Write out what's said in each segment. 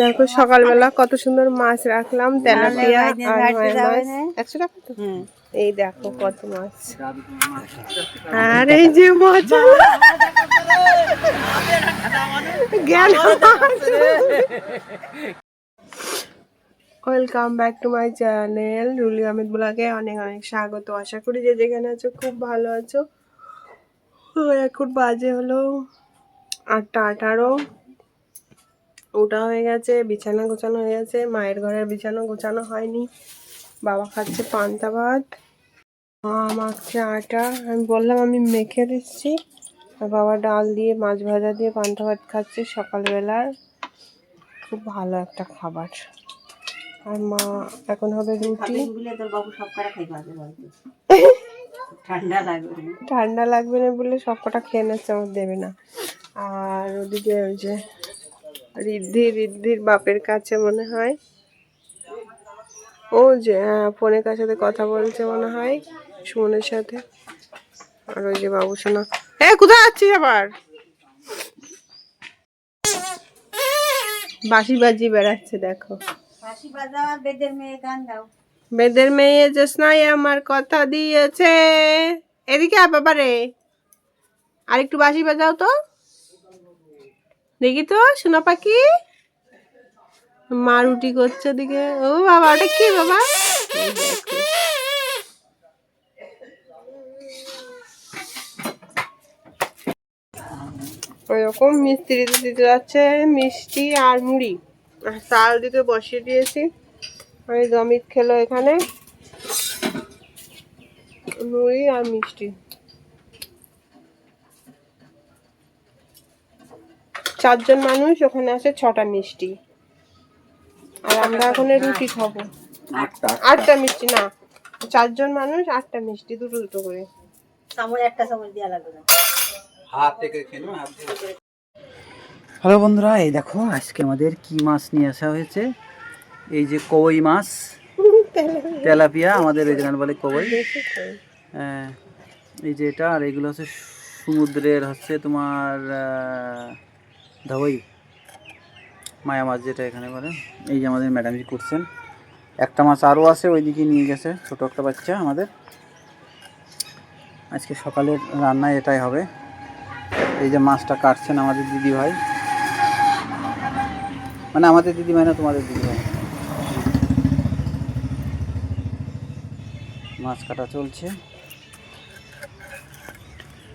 দেখো সকালবেলা কত সুন্দর মাছ রাখলাম তেলাপিয়া আর মাছ। একশো টাকা তো? এই দেখো কত মাছ। আর এই যে মজা গেল welcome back to my channel Ruli Ahmed ব্লগে অনেক অনেক স্বাগত। আশা করি যে যেখানে আছো খুব ভালো আছো। এখন বাজে হলো আটটা আঠারো। ওটা হয়ে গেছে বিছানা গোছানো হয়ে গেছে। মায়ের ঘরের বিছানা গোছানো হয়নি। বাবা খাচ্ছে পান্তা ভাত। মা মাখছে আটা। আমি বললাম আমি মেখে দিচ্ছি। আর বাবা ডাল দিয়ে মাছ ভাজা দিয়ে পান্তা ভাত খাচ্ছে সকালবেলার। খুব ভালো একটা খাবার। আর মা এখন হবে রুটি। ঠান্ডা লাগবে ঠান্ডা লাগবে না বলে সব কটা খেয়ে নিচ্ছে আমার দেবে না। আর ওদিকে ওই যে রিদ্ধি রিদ্ধির বাপের কাছে মনে হয়। ও যে হ্যাঁ ফোনের কার সাথে কথা বলছে মনে হয় সুমনের সাথে। আর ওই যে বাবু শোনা। হ্যাঁ কোথায় যাচ্ছিস আবার? বাসি বাজি বেড়াচ্ছে দেখো। বেদের মেয়ে গান গাও। বেদের মেয়ে জোসনাই আমার কথা দিয়েছে। এদিকে বাবারে। আর একটু বাঁশি বাজাও তো। দেখি তো, সোনা পাখি। মা রুটি করছে ওদিকে। ও বাবা, ওটা কি বাবা। ওইরকম মিস্ত্রি দিতে যাচ্ছে মিষ্টি আর মুড়ি। চাল দিতে বসিয়ে দিয়েছি। ওই গমিত খেলো এখানে। মুড়ি আর মিষ্টি। চারজন মানুষ ওখানে আছে ছটা মিষ্টি। আর আমরা ওখানে রুটি খাব। আটটা মিষ্টি না। চারজন মানুষ আটটা মিষ্টি দুটো দুটো করে। একটা দেওয়া হ্যালো বন্ধুরা এই দেখো আজকে আমাদের কি মাছ নিয়ে আসা হয়েছে? এই যে কবই মাছ তেলাপিয়া আমাদের রিজনাল বলে কবই। হ্যাঁ, এই যে এটা আর এগুলো হচ্ছে সমুদ্রের হচ্ছে তোমার ধবই। মায়া মাছ যেটা এখানে বলে, এই যে আমাদের ম্যাডামজি করছেন। একটা মাছ আরও আছে, ওইদিকে নিয়ে গেছে, ছোটো একটা বাচ্চা আমাদের। আজকে সকালের রান্নায় এটাই হবে। এই যে মাছটা কাটছেন আমাদের দিদি ভাই। মানে আমাদের দিদি ভাই না, তোমাদের দিদি ভাই। মাছ কাটা চলছে।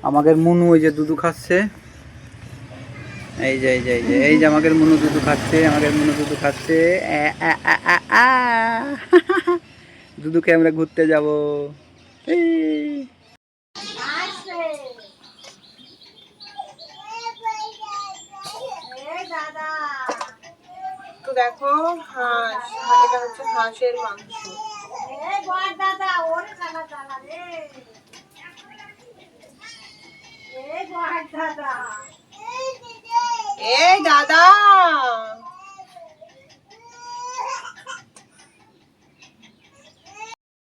আমাদের মুনু ওই যে দুধু খাচ্ছে। এই যে এই যে এই যে এই যে আমাদের মুনু দুধু খাচ্ছে আমাদের মুনু দুধু খাচ্ছে। দুধুকে আমরা ঘুরতে যাব। তো দেখো হাঁস এটা হচ্ছে হাঁসের মাংস। দাদা ওরে চালা চালা রে এ গোয়ার দাদা এই দাদা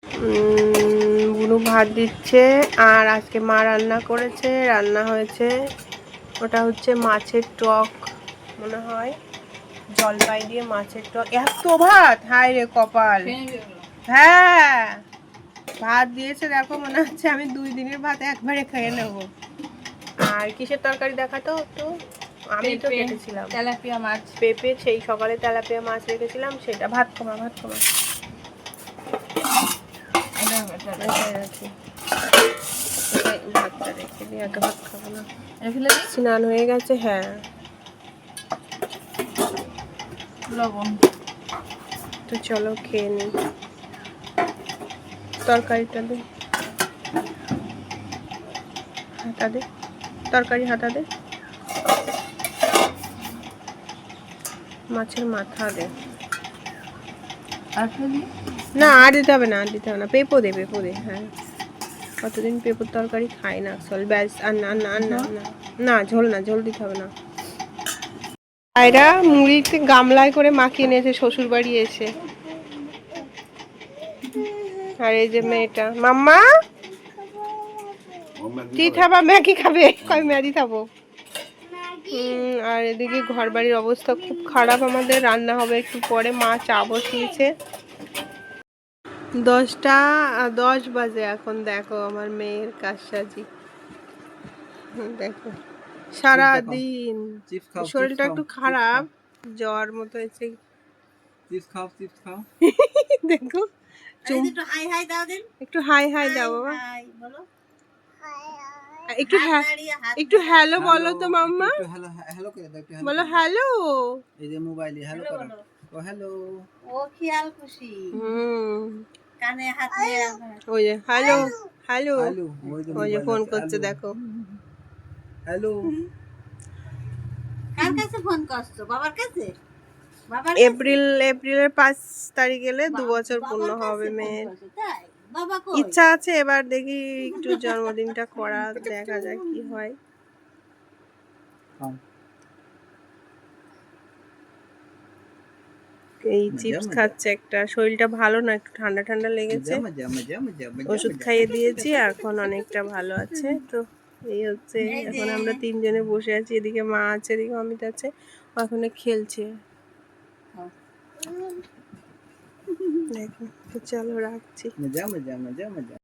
উম, বুনু ভাত দিচ্ছে আর আজকে মা রান্না করেছে রান্না হয়েছে ওটা হচ্ছে মাছের টক মনে হয় জলপাই দিয়ে মাছের টক এত ভাত হায় রে কপাল। হ্যাঁ ভাত দিয়েছে দেখো মনে হচ্ছে আমি দুই দিনের ভাত একবারে খেয়ে নেব। আর কিসের তরকারি দেখাতো তো আমি তো কেটেছিলাম। তেলাপিয়া মাছ। পেঁপে সেই সকালে তেলাপিয়া মাছ রেখেছিলাম সেটা ভাত কমা ভাত কমা। এটাই রাখি। ভাতটা রেখে দিই এত ভাত খাব না ফেলে স্নান হয়ে গেছে হ্যাঁ। লবণ। তো চলো খেয়ে নিই তরকারিটা দে। হাতা দে। তরকারি হাতা দে। মাছের মাথা দে। আর না, আর দিতে হবে না, আর দিতে হবে না। পেঁপো দে পেঁপো দে হ্যাঁ। কতদিন পেঁপোর তরকারি খাই না, চল, ব্যাস, আর না না না ঝোল না, ঝোল দিতে হবে না। আয়রা মুড়িতে গামলায় করে মাখিয়ে নিয়েছে শ্বশুর বাড়ি এসে। আর এই যে মেয়েটা। মাম্মা? তুই খাবা? ম্যাগি খাবে? কই ম্যাগি খাব? আর এদিকে ঘর বাড়ির অবস্থা খুব খারাপ। আমাদের রান্না হবে একটু পরে, মা চা বসিয়েছে। দশটা দশ বাজে এখন দেখো আমার মেয়ের কাজসাজি। হুম, দেখো। সারা দিন শরীরটা একটু খারাপ জ্বর মতো হয়েছে। চিপস খাও চিপস খাও। দেখো। একটু হাই হাই দাও দিন। একটু হাই হাই দাও বাবা। হাই বলো। একটু একটু হ্যালো বলো তো মাম্মা। হ্যালো হ্যালো করে দাও বলো হ্যালো। এই যে মোবাইলে হ্যালো করো ও হ্যালো। ও খেয়াল খুশি। হুম। ওই যে হ্যালো হ্যালো হ্যালো ওই যে ফোন করছে দেখো। হ্যালো কার কাছে ফোন করছ? বাবার কাছে? এপ্রিল এপ্রিলের পাঁচ তারিখ এলে দু বছর পূর্ণ হবে মেয়ের। ইচ্ছা আছে এবার দেখি একটু জন্মদিনটা করা দেখা যাক কি হয়। এই চিপস খাচ্ছে একটা। শরীরটা ভালো না একটু ঠান্ডা ঠান্ডা লেগেছে। ওষুধ খাইয়ে দিয়েছি এখন অনেকটা ভালো আছে। তো এই হচ্ছে এখন আমরা তিনজনে বসে আছি এদিকে মা আছে এদিকে অমিত আছে। ও এখন খেলছে। দেখো তো চলো রাখছি। মজা মজা মজা মজা।